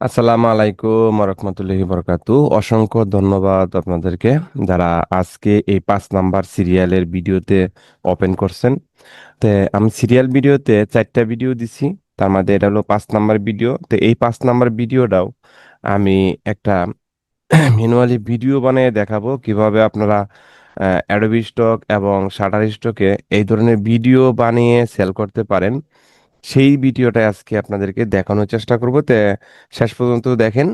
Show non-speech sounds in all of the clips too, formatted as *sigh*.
আসসালামু আলাইকুম রহমতুল্লাহি বরকাতু অসংখ্য ধন্যবাদ আপনাদেরকে যারা আজকে এই পাঁচ নাম্বার সিরিয়ালের ভিডিওতে ওপেন করছেন। তো আমি সিরিয়াল ভিডিওতে চারটা ভিডিও দিছি, তার মধ্যে এটা হলো পাঁচ নাম্বার ভিডিও। তো এই পাঁচ নাম্বার ভিডিওটাও আমি একটা *clears throat* ম্যানুয়ালি ভিডিও বানিয়ে দেখাবো কীভাবে আপনারা অ্যাডোবি স্টক এবং শাটার স্টকে এই ধরনের ভিডিও বানিয়ে সেল করতে পারেন। সেই ভিডিওটা আজকে আপনাদেরকে দেখানোর চেষ্টা করব। তে শেষ পর্যন্ত দেখেন,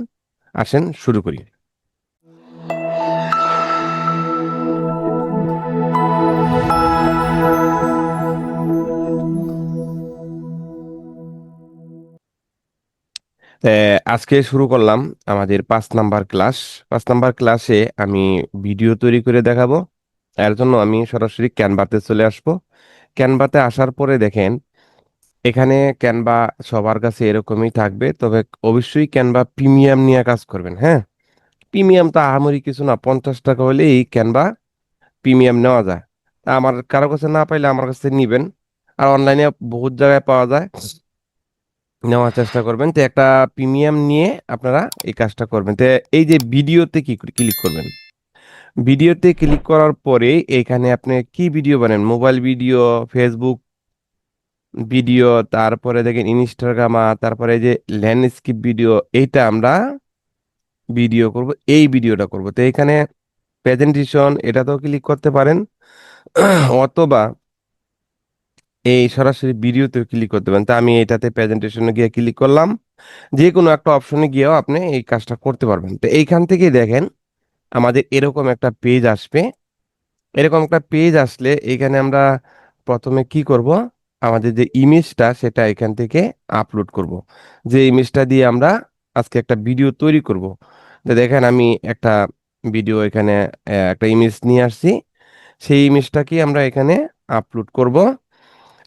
আসেন, শুরু করি। আজকে শুরু করলাম আমাদের পাঁচ নাম্বার ক্লাস। পাঁচ নাম্বার ক্লাসে আমি ভিডিও তৈরি করে দেখাবো। এর জন্য আমি সরাসরি ক্যানভাতে চলে আসব। ক্যানভাতে আসার পরে দেখেন এখানে ক্যানভা সবার কাছে এরকমই থাকবে, তবে অবশ্যই ক্যানভা প্রিমিয়াম নিয়ে কাজ করবেন হ্যাঁ? প্রিমিয়াম তো আহামরি কিছু না, পঞ্চাশ টাকা হলেই ক্যানভা প্রিমিয়াম নেওয়া যায়। তা আমার, কারও কাছে না পাইলে আমার কাছে নিবেন, আর অনলাইনে বহুত জায়গায় পাওয়া যায়, নেওয়ার চেষ্টা করবেন। তো একটা প্রিমিয়াম নিয়ে আপনারা এই কাজটা করবেন। তো এই যে ভিডিওতে কি ক্লিক করবেন? ভিডিওতে ক্লিক করার পরে এখানে আপনি কি ভিডিও বানান? মোবাইল ভিডিও ফেসবুক ভিডিও, তারপরে দেখেন ইনস্টাগ্রামা তারপরে যে ল্যান্ডস্কেপ ভিডিও এইটা আমরা ভিডিও করব, এই ভিডিওটা করব। তো এখানে প্রেজেন্টেশন এটাতেও ক্লিক করতে পারেন। অথবা এই সরাসরি ভিডিওতে ক্লিক করতে পারেন। তা আমি এটাতে প্রেজেন্টেশনে গিয়ে ক্লিক করলাম। যে কোনো একটা অপশনে গিয়েও আপনি এই কাজটা করতে পারবেন। তো এইখান থেকে দেখেন, আমাদের এরকম একটা পেজ আসবে। এরকম একটা পেজ আসলে এখানে আমরা প্রথমে কি করব? আমাদের যে ইমেজটা সেটা এখান থেকে আপলোড করব। যে ইমেজটা দিয়ে আমরা আজকে একটা ভিডিও তৈরি করব। তো দেখেন আমি একটা ভিডিও এখানে একটা ইমেজ নিয়ে আসছি। সেই ইমেজটাকে আমরা এখানে আপলোড করব।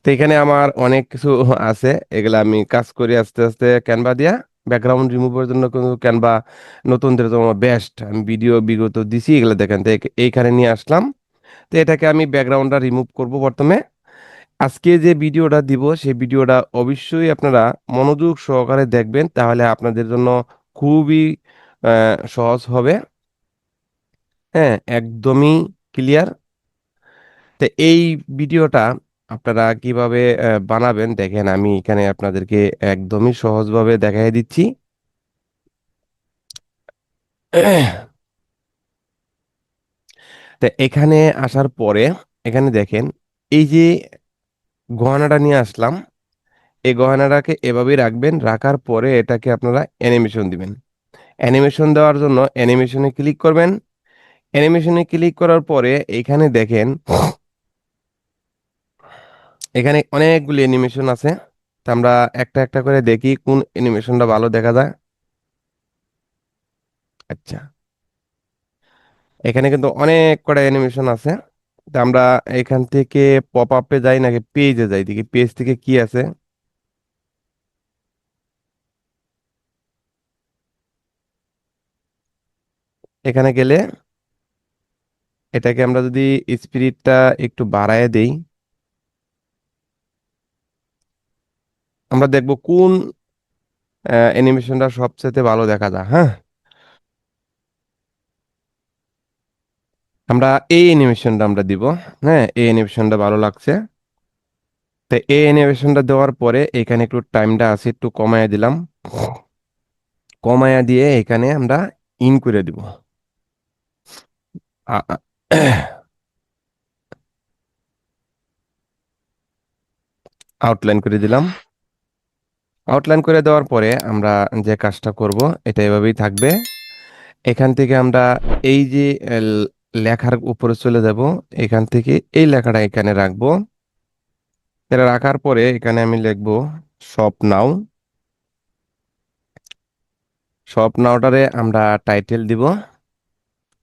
তো এখানে আমার অনেক কিছু আছে। এগুলো আমি কাজ করি আস্তে আস্তে ক্যানভা দিয়া। ব্যাকগ্রাউন্ড রিমুভের জন্য কিন্তু ক্যানভা নতুনদের জন্য বেস্ট আমি ভিডিও বিগত দিছি, এগুলো দেখেন, তো এইখানে নিয়ে আসলাম। তো এটাকে আমি ব্যাকগ্রাউন্ডটা রিমুভ করব প্রথমে। আজকে যে ভিডিওটা দিব সেই ভিডিওটা অবশ্যই আপনারা মনোযোগ সহকারে দেখবেন, তাহলে আপনাদের জন্য খুবই সহজ হবে। হ্যাঁ একদমই ক্লিয়ার। তো এই ভিডিওটা আপনারা কীভাবে বানাবেন, দেখেন আমি এখানে আপনাদেরকে একদমই সহজভাবে দেখাই দিচ্ছি। তো এখানে আসার পরে, এখানে দেখেন, এই যে গহনাটা নিয়ে আসলাম। এই গহনাটাকে এভাবেই রাখবেন, রাখার পরে এটাকে আপনারা অ্যানিমেশন দিবেন। অ্যানিমেশন দেওয়ার জন্য অ্যানিমেশনে ক্লিক করবেন। অ্যানিমেশনে ক্লিক করার পরে এখানে দেখেন, এখানে অনেকগুলি অ্যানিমেশন আছে। তা আমরা একটা একটা করে দেখি কোন অ্যানিমেশনটা ভালো দেখা যায়। আচ্ছা। এখানে কিন্তু অনেক কটা অ্যানিমেশন আছে। আমরা এখান থেকে পপ আপে যাই নাকি পেজে যাই? দেখি পেজ থেকে কি আছে? এখানে গেলে এটাকে আমরা যদি স্পিরিটটা একটু বাড়ায় দেই, আমরা দেখব কোন অ্যানিমেশনটা সবচেয়ে ভালো দেখা যায় হ্যাঁ? আমরা এই অ্যানিমেশনটা আমরা দিব হ্যাঁ? এই অ্যানিমেশনটা ভালো লাগছে। তো এই অ্যানিমেশনটা দেওয়ার পরে এখানে একটু টাইমটা আছে, একটু কমায় দিলাম। কমায়া দিয়ে এখানে আমরা ইন করে দিব। আউটলাইন করে দিলাম। আউটলাইন করে দেওয়ার পরে আমরা যে কাজটা করব, এটা এভাবেই থাকবে। এখান থেকে আমরা এই যে লেখার উপরে চলে যাব। এখান থেকে এই লেখাটা এখানে রাখব। এটা রাখার পরে এখানে আমি লিখব শপ নাও শপ নাওটারে আমরা টাইটেল দিব।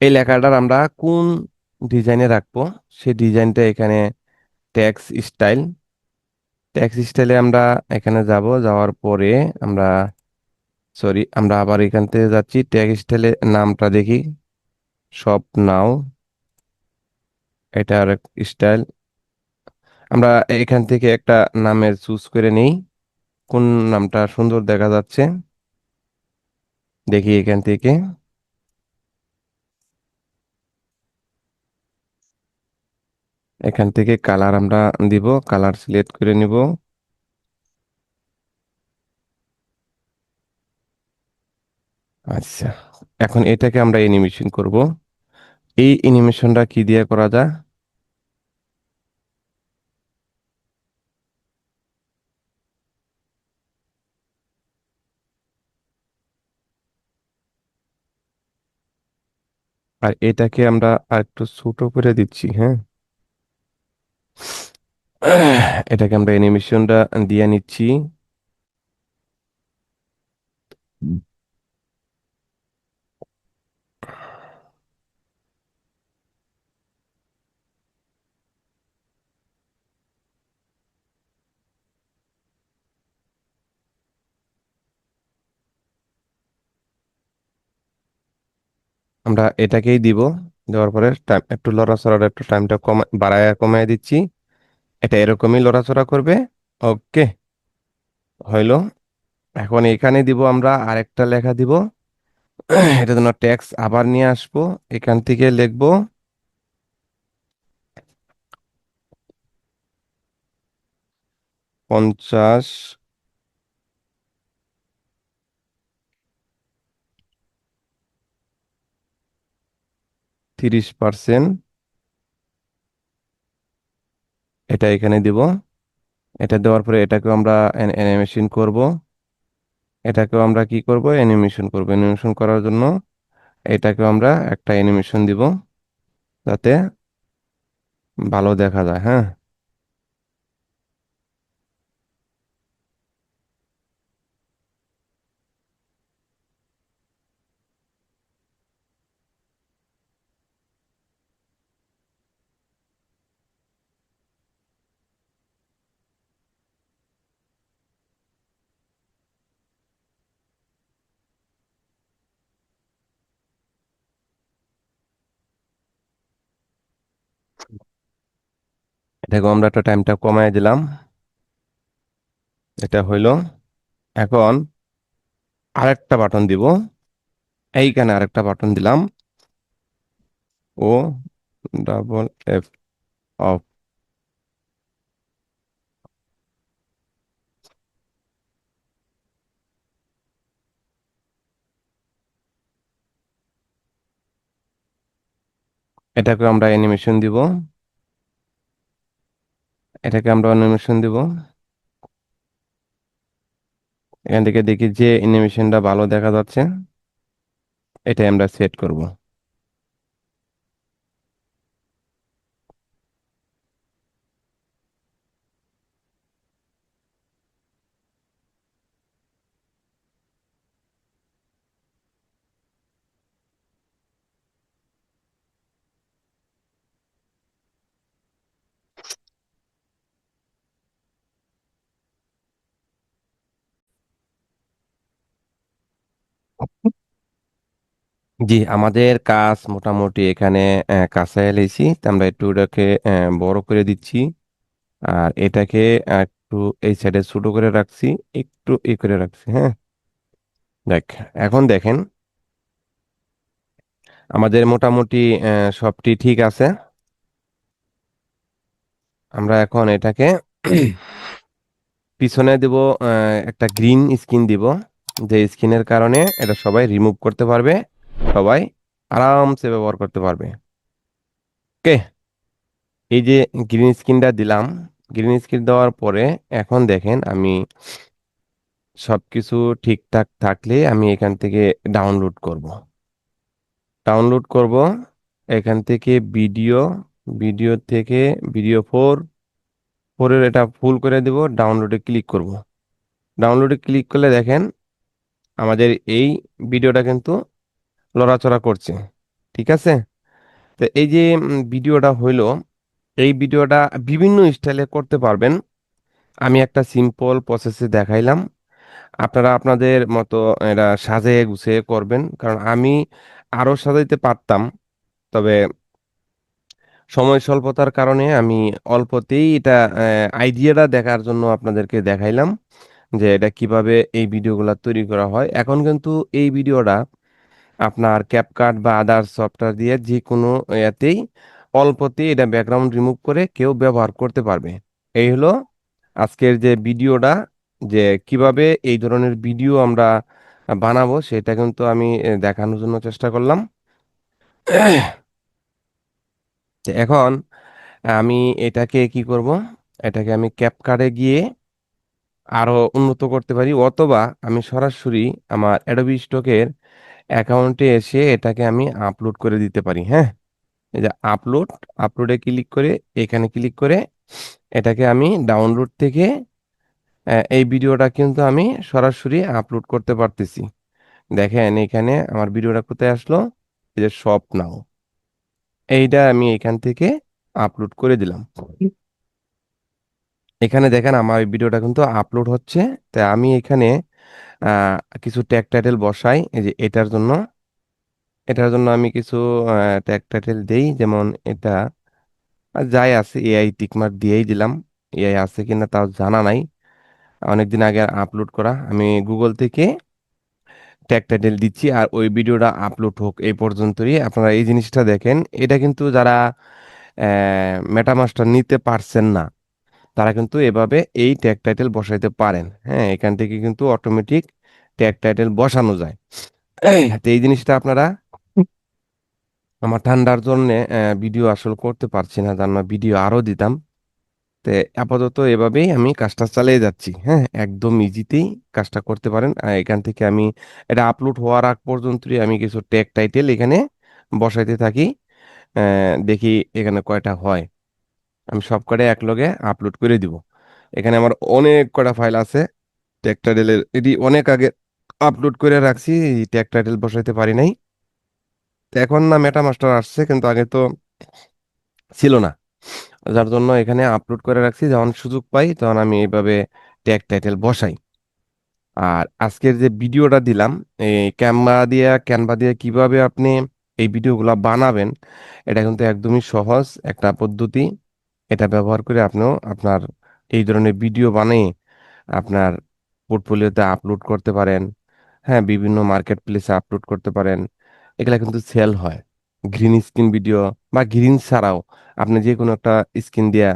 এই লেখাটার আমরা কোন ডিজাইনে রাখব? সেই ডিজাইনটা এখানে ট্যাক্স স্টাইল ট্যাক্স স্টাইলে আমরা এখানে যাব। যাওয়ার পরে আমরা সরি আমরা আবার এখান থেকে যাচ্ছি। ট্যাক্স স্টাইলে নামটা দেখি। শপ নাও এটা আর স্টাইল আমরা এখান থেকে একটা নামের চুজ করে নেই। কোন নামটা সুন্দর দেখা যাচ্ছে? দেখি এখান থেকে। এখান থেকে কালার আমরা দিব কালার সিলেক্ট করে নিব। আচ্ছা এখন এটাকে আমরা অ্যানিমেশন করব। এই অ্যানিমেশনটা কি দিয়ে করা যায়? আর এটাকে আমরা আর একটু ছোট করে দিচ্ছি হ্যাঁ? এটাকে আমরা অ্যানিমেশনটা দিয়ে নিচ্ছি। আমরা এটাকেই দিব। দেওয়ার পরে টাইম একটু লড়াচড়ার একটু টাইমটা কমা, বাড়ায় কমায় দিচ্ছি। এটা এরকমই লড়াচড়া করবে। ওকে, হইল। এখন এখানে দিব আমরা আরেকটা লেখা দিব। এটা জন্য ট্যাক্স আবার নিয়ে আসব। এখান থেকে লিখব। পঞ্চাশ তিরিশ পার্সেন্ট। এটা এখানে দিব। এটা দেওয়ার পরে এটাকেও আমরা অ্যানিমেশন করব। এটাকেও আমরা কি করব? অ্যানিমেশন করব। অ্যানিমেশন করার জন্য এটাকেও আমরা একটা অ্যানিমেশন দিব। যাতে ভালো দেখা যায় হ্যাঁ? এটাকেও আমরা একটা টাইমটা কমায় দিলাম। এটা হইল, এখন আরেকটা বাটন দিব। এইখানে আরেকটা বাটন দিলাম। ও ডাবল এফ অফ এটাকে আমরা অ্যানিমেশন দিব। এটাকে আমরা অ্যানিমেশন দিব। এখান থেকে দেখি যে অ্যানিমেশনটা ভালো দেখা যাচ্ছে। এটাই আমরা সেট করব। জি আমাদের কাজ মোটামুটি এখানে আহ, কাছে এলেছি আমরা একটু আহ, বড় করে দিচ্ছি। আর এটাকে একটু এই সাইডে ছোট করে রাখছি একটু ই করে রাখছি হ্যাঁ? দেখ এখন দেখেন। আমাদের মোটামুটি আহ, সবটি ঠিক আছে। আমরা এখন এটাকে পিছনে দিব আহ, একটা গ্রিন স্ক্রিন দিব। যে স্ক্রিনের কারণে এটা সবাই রিমুভ করতে পারবে। সবাই আরামসে ব্যবহার করতে পারবে। ওকে, এই যে গ্রিন স্ক্রিনটা দিলাম। গ্রিন স্ক্রিন দেওয়ার পরে এখন দেখেন আমি সবকিছু ঠিকঠাক থাকলে আমি এখান থেকে ডাউনলোড করব। ডাউনলোড করব, এখান থেকে ভিডিও ভিডিও থেকে ভিডিও ফোর ফোরের এটা ফুল করে দেব ডাউনলোডে ক্লিক করব। ডাউনলোডে ক্লিক করলে দেখেন আমাদের এই ভিডিওটা কিন্তু লড়াচড়া করছে, ঠিক আছে? তো এই যে ভিডিওটা হইল, এই ভিডিওটা বিভিন্ন স্টাইলে করতে পারবেন। আমি একটা সিম্পল প্রসেসে দেখাইলাম। আপনারা আপনাদের মতো এটা সাজিয়ে গুছিয়ে করবেন, কারণ আমি আরও সাজাইতে পারতাম, তবে সময় স্বল্পতার কারণে আমি অল্পতেই এটা আইডিয়াটা দেখার জন্য আপনাদেরকে দেখাইলাম যে এটা কীভাবে এই ভিডিওগুলো তৈরি করা হয়। এখন কিন্তু এই ভিডিওটা আপনার ক্যাপকাট বা আদার সফটওয়্যার দিয়ে যে কোনো ইয়াতেই অল্পতেই এটা ব্যাকগ্রাউন্ড রিমুভ করে কেউ ব্যবহার করতে পারবে। এই হলো আজকের যে ভিডিওটা, যে কীভাবে এই ধরনের ভিডিও আমরা বানাবো, সেটা কিন্তু আমি দেখানোর জন্য চেষ্টা করলাম। এখন আমি এটাকে কি করব? এটাকে আমি ক্যাপকাটে গিয়ে আরও উন্নত করতে পারি, অথবা আমি সরাসরি আমার অ্যাডোবি স্টকের অ্যাকাউন্টে এসে এটাকে আমি আপলোড করে দিতে পারি হ্যাঁ? এই যে আপলোড, আপলোডে ক্লিক করে, এখানে ক্লিক করে এটাকে আমি ডাউনলোড থেকে এই ভিডিওটা কিন্তু আমি সরাসরি আপলোড করতে পারতেছি। দেখেন এখানে আমার ভিডিওটা কোথায় আসলো? এই যে শপ নাও। এইটা আমি এখান থেকে আপলোড করে দিলাম। এখানে দেখেন আমার ভিডিওটা কিন্তু আপলোড হচ্ছে। তাই আমি এখানে কিছু ট্যাগ টাইটেল বসাই, এই যে এটার জন্য। এটার জন্য আমি কিছু ট্যাগ টাইটেল দেই, যেমন এটা, যাই আছে এআই টিকমার্ক দিয়েই দিলাম। এআই আছে কিনা তাও জানা নাই। অনেকদিন আগে আপলোড করা। আমি গুগল থেকে ট্যাগ টাইটেল দিচ্ছি আর ওই ভিডিওটা আপলোড হোক, এই পর্যন্তই। আপনারা এই জিনিসটা দেখেন। এটা কিন্তু যারা মেটামাস্টার নিতে পারছেন না তারা কিন্তু এভাবে এই ট্যাগ টাইটেল বসাইতে পারেন। হ্যাঁ এখান থেকে কিন্তু অটোমেটিক ট্যাগ টাইটেল বসানো যায়। এই জিনিসটা আপনারা আমার ঠান্ডার জন্য ভিডিও আসলে করতে পারছি না জান ভিডিও আরও দিতাম। তো আপাতত এভাবেই আমি কাজটা চালিয়ে যাচ্ছি। হ্যাঁ একদম ইজিতেই কাজটা করতে পারেন। এখান থেকে আমি এটা আপলোড হওয়ার আগ পর্যন্তই আমি কিছু ট্যাগ টাইটেল এখানে বসাইতে থাকি। দেখি এখানে কয়টা হয়। আমি সব কটা একলগে আপলোড করে দিব। এখানে আমার অনেক কটা ফাইল আছে। ট্যাগ টাইটেলের এটি অনেক আগে আপলোড করে রাখছি টাইটেল বসাইতে পারি নাই। তো এখন না মেটা মাস্টার আসছে, কিন্তু আগে তো ছিল না। যার জন্য এখানে আপলোড করে রাখছি, যখন সুযোগ পাই তখন আমি এইভাবে ট্যাগ টাইটেল বসাই। আর আজকের যে ভিডিওটা দিলাম, এই ক্যামেরা দিয়ে ক্যানভা দিয়ে কীভাবে আপনি এই ভিডিওগুলো বানাবেন, এটা কিন্তু একদমই সহজ একটা পদ্ধতি। এটা ব্যবহার করে আপনিও আপনার এই ধরনের ভিডিও বানিয়ে আপনার পোর্টফোলিওতে আপলোড করতে পারেন। হ্যাঁ বিভিন্ন মার্কেট প্লেসে আপলোড করতে পারেন। এগুলা কিন্তু সেল হয়। গ্রিন স্ক্রিন ভিডিও বা গ্রিন ছাড়াও আপনি যে কোনো একটা স্ক্রিন দিয়ে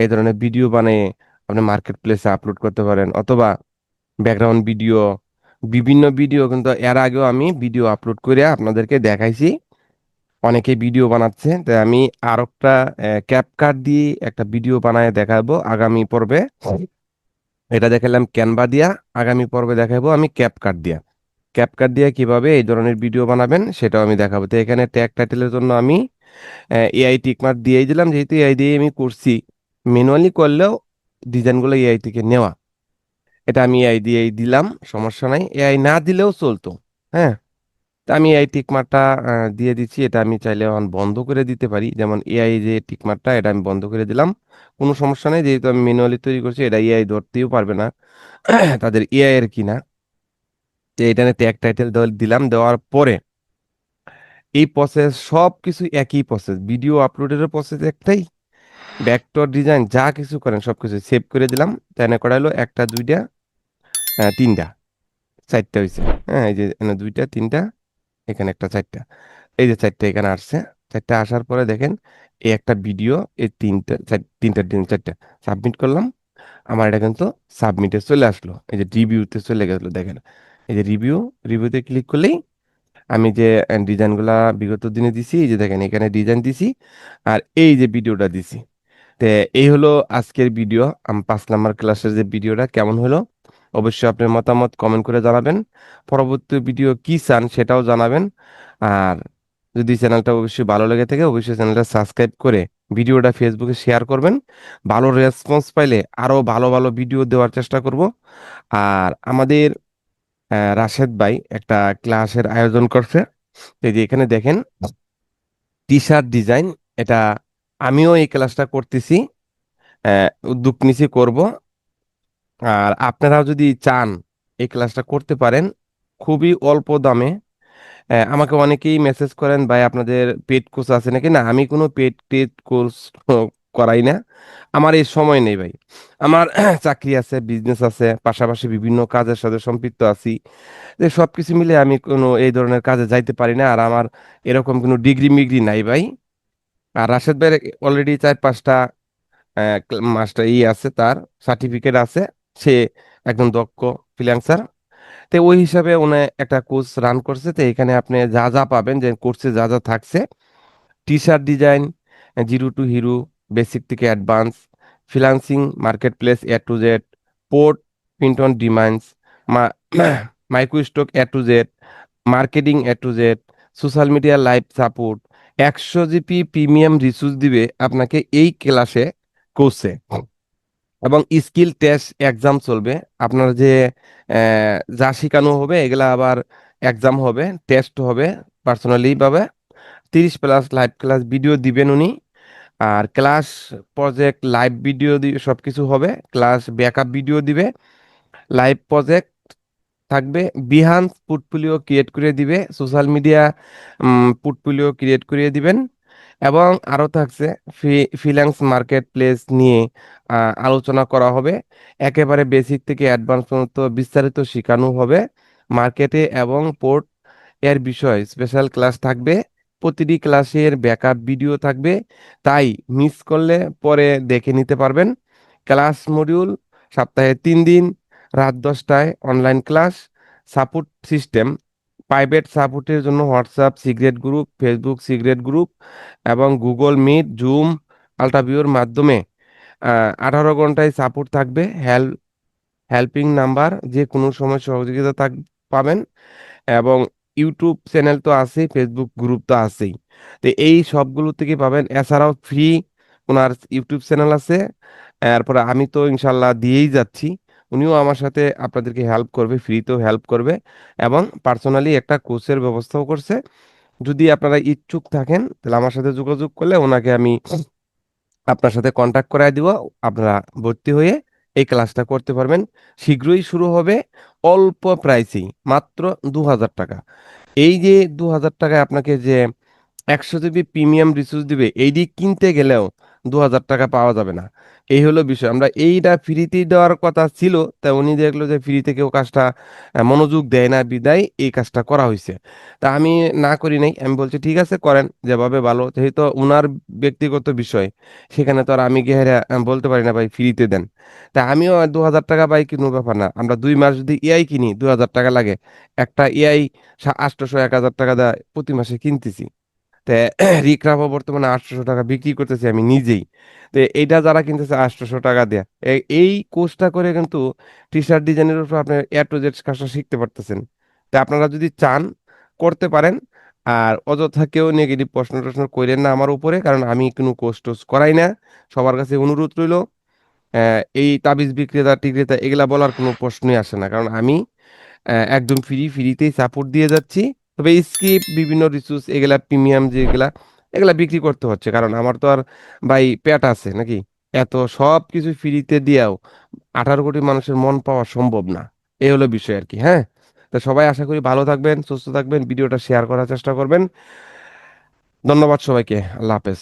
এই ধরনের ভিডিও বানিয়ে আপনি মার্কেট প্লেসে আপলোড করতে পারেন। অথবা ব্যাকগ্রাউন্ড ভিডিও বিভিন্ন ভিডিও কিন্তু এর আগেও আমি ভিডিও আপলোড করে আপনাদেরকে দেখাইছি। অনেকে ভিডিও বানাচ্ছে, তাই আমি আর একটা ক্যাপকাট দিয়ে একটা ভিডিও বানায় দেখাবো আগামী পর্বে। এটা দেখালাম ক্যানভা দিয়া, আগামী পর্বে দেখাবো আমি ক্যাপকাট দিয়া। ক্যাপকাট দিয়ে কীভাবে এই ধরনের ভিডিও বানাবেন সেটাও আমি দেখাবো। তো এখানে ট্যাগ টাইটেলের জন্য আমি এআই টিকমার্ক দিয়েই দিলাম, যেহেতু এআই দিয়ে আমি করছি। ম্যানুয়ালি করলেও ডিজাইনগুলো এআই থেকে নেওয়া। এটা আমি এআই দিয়েই দিলাম, সমস্যা নাই। এআই না দিলেও চলতো হ্যাঁ? তা আমি এআই টিকমার্কটা দিয়ে দিচ্ছি। এটা আমি চাইলে এখন বন্ধ করে দিতে পারি। যেমন এআই যে টিকমার্কটা এটা আমি বন্ধ করে দিলাম। কোনো সমস্যা নেই, যেহেতু আমি ম্যানুয়ালি তৈরি করছি, এটা এআই ধরতেও পারবে না। *clears throat* তাদের এআই এর কিনা তো এটা ট্যাগ টাইটেল দিলাম। দেওয়ার পরে এই প্রসেস সব কিছু একই প্রসেস ভিডিও আপলোডের প্রসেস একটাই। ভেক্টর ডিজাইন যা কিছু করেন সব কিছু সেভ করে দিলাম। তাই না করা হলো একটা, দুইটা তিনটা। চারটা হয়েছে হ্যাঁ এই যে দুইটা, তিনটা। এখানে একটা চারটা। এই যে চারটা এখানে আসছে। চারটা আসার পরে দেখেন, এই একটা ভিডিও, এই তিনটা তিনটা তিন চারটা। সাবমিট করলাম। আমার এটা কিন্তু সাবমিটে চলে আসলো। এই যে রিভিউতে চলে গেছিল দেখেন। এই যে রিভিউ, রিভিউতে ক্লিক করলেই আমি যে ডিজাইনগুলা বিগত দিনে দিছি, এই যে দেখেন, এখানে ডিজাইন দিছি আর এই যে ভিডিওটা দিছি। তে, এই হলো আজকের ভিডিও। আমি, পাঁচ নাম্বার ক্লাসের যে ভিডিওটা, কেমন হলো? অবশ্যই আপনার মতামত কমেন্ট করে জানাবেন। পরবর্তী ভিডিও কি চান সেটাও জানাবেন। আর যদি চ্যানেলটা অবশ্যই ভালো লেগে থাকে, অবশ্যই চ্যানেলটা সাবস্ক্রাইব করে ভিডিওটা ফেসবুকে শেয়ার করবেন। ভালো রেসপন্স পাইলে আরও ভালো ভালো ভিডিও দেওয়ার চেষ্টা করব। আর আমাদের রাশেদ ভাই একটা ক্লাসের আয়োজন করছে। এই যে এখানে দেখেন টি শার্ট ডিজাইন এটা আমিও এই ক্লাসটা করতেছি। উদ্যোগ নিছি করব। আর আপনারাও যদি চান এই ক্লাসটা করতে পারেন, খুবই অল্প দামে। আমাকে অনেকেই মেসেজ করেন, ভাই, আপনাদের পেড কোর্স আছে নাকি? না, আমি কোনো পেড টেড কোর্স করাই না। আমার এই সময় নেই, ভাই। আমার *clears throat* চাকরি আছে বিজনেস আছে, পাশাপাশি বিভিন্ন কাজের সাথে সম্পৃক্ত আছি। যে সব কিছু মিলে আমি কোনো এই ধরনের কাজে যাইতে পারি না, আর আমার এরকম কোনো ডিগ্রি মিগ্রি নাই, ভাই। আর রাশেদ ভাইয়ের অলরেডি চার পাঁচটা মাস্টার ই আছে তার সার্টিফিকেট আছে। সে একজন দক্ষ ফ্রিল্যান্সার তো ওই হিসাবে উনি একটা কোর্স রান করছে। তো এখানে আপনি যা যা পাবেন, যে কোর্সে যা যা থাকছে T shirt design zero to hero basic থেকে advance freelancing market place A to Z port print on demands micro stock A to Z marketing A to Z social media live support একশো GP premium resource দিবে আপনাকে এই ক্লাসে কোর্সে এবং skill test exam চলবে। আপনার যে যা শেখানো হবে, এগুলা আবার এক্সাম হবে, টেস্ট হবে পার্সোনালি ভাবে। তিরিশ প্লাস লাইভ ক্লাস ভিডিও দিবেন উনি। আর ক্লাস প্রজেক্ট লাইভ ভিডিও দিয়ে সব কিছু হবে। ক্লাস ব্যাকআপ ভিডিও দিবে। লাইভ প্রজেক্ট থাকবে। বিহান্স পোর্টফোলিও ক্রিয়েট করে দিবে। সোশ্যাল মিডিয়া পোর্টফোলিও ক্রিয়েট করে দিবেন। এবং আরও থাকছে ফ্রিল্যান্স মার্কেট প্লেস নিয়ে আলোচনা করা হবে। একেবারে বেসিক থেকে অ্যাডভান্স পর্যন্ত বিস্তারিত শেখানো হবে। মার্কেটে এবং পোর্ট এর বিষয় স্পেশাল ক্লাস থাকবে। প্রতিটি ক্লাসের ব্যাকআপ ভিডিও থাকবে। তাই মিস করলে পরে দেখে নিতে পারবেন। ক্লাস মডিউল সপ্তাহে তিন দিন, রাত দশটায় online class support system private সাপোর্টের জন্য WhatsApp secret group Facebook secret group এবং গুগল মিট জুম আল্ট্রাভিউর মাধ্যমে আঠারো ঘন্টায় সাপোর্ট থাকবে হেল্প হেল্পিং নাম্বার যে কোনো সময় সহযোগিতা থাক, পাবেন এবং ইউটিউব চ্যানেল তো আছেই ফেসবুক গ্রুপ তো আছেই। তো এই সবগুলো থেকে পাবেন, এছাড়াও ফ্রি ওনার ইউটিউব চ্যানেল আছে, এরপরে আমি তো ইনশাল্লাহ দিয়েই যাচ্ছি। উনিও আমার সাথে আপনাদেরকে হেল্প করবে ফ্রিতেও হেল্প করবে এবং পার্সোনালি একটা কোর্সের ব্যবস্থাও করছে। যদি আপনারা ইচ্ছুক থাকেন, তাহলে আমার সাথে যোগাযোগ করলে ওনাকে আমি আপনার সাথে কন্ট্যাক্ট করায় দিব। আপনারা ভর্তি হয়ে এই ক্লাসটা করতে পারবেন। শীঘ্রই শুরু হবে অল্প প্রাইসেই মাত্র দু হাজার টাকা। এই যে দু হাজার টাকায় আপনাকে যে একশো জিবি প্রিমিয়াম রিসোর্স দিবে এইটি কিনতে গেলেও দু হাজার টাকা পাওয়া যাবে না। এই হলো বিষয়। আমরা এইটা ফ্রিতে দেওয়ার কথা ছিল, তা উনি দেখল যে ফ্রিতে কেউ কাজটা মনোযোগ দেয় না, বিদায় এই কাজটা করা হয়েছে। তা আমি না করি নাই, আমি বলছি, ঠিক আছে, করেন, যেভাবে ভালো। যেহেতু উনার ব্যক্তিগত বিষয়, সেখানে তো আর আমি গিয়ে বলতে পারি না, ভাই, ফ্রিতে দেন। তা আমিও দু হাজার টাকা পাই কোনো, ব্যাপার না। আমরা দুই মাস যদি এআই কিনি, দু হাজার টাকা লাগে। একটা এআই আটশোশো এক হাজার টাকা দেয় প্রতি মাসে কিনতেছি। তে *clears throat* রিক্রাফও বর্তমানে আটশোশো টাকা বিক্রি করতেছি, আমি নিজেই। তো এইটা যারা কিনতেছে আটশোশো টাকা দেয়া। এই কোর্সটা করে কিন্তু টি শার্ট ডিজাইনের উপর আপনি এ টু জেড কাজটা শিখতে পারতেছেন। তা আপনারা যদি চান, করতে পারেন। আর অযথা কেউ নেগেটিভ প্রশ্ন টশ্ন করেন না আমার উপরে, কারণ আমি কোনো কোর্স টোর্স করাই না। সবার কাছে অনুরোধ রইল এই তাবিজ বিক্রেতা, টিক্রেতা, এগুলা বলার কোনো প্রশ্নই আসে না। কারণ আমি একদম ফ্রি ফ্রিতেই সাপোর্ট দিয়ে যাচ্ছি। তবে স্ক্রিপ্ট বিভিন্ন রিসোর্স এগুলা প্রিমিয়াম যেগুলা, এগুলা বিক্রি করতে হচ্ছে। কারণ আমার তো আর ভাই পেট আছে নাকি? এত সব কিছু ফ্রিতে দিয়েও আঠারো কোটি মানুষের মন পাওয়া সম্ভব না। এই হলো বিষয় আর কি হ্যাঁ? তো সবাই আশা করি ভালো থাকবেন, সুস্থ থাকবেন, ভিডিওটা শেয়ার করার চেষ্টা করবেন। ধন্যবাদ সবাইকে, আল্লাহ হাফেজ।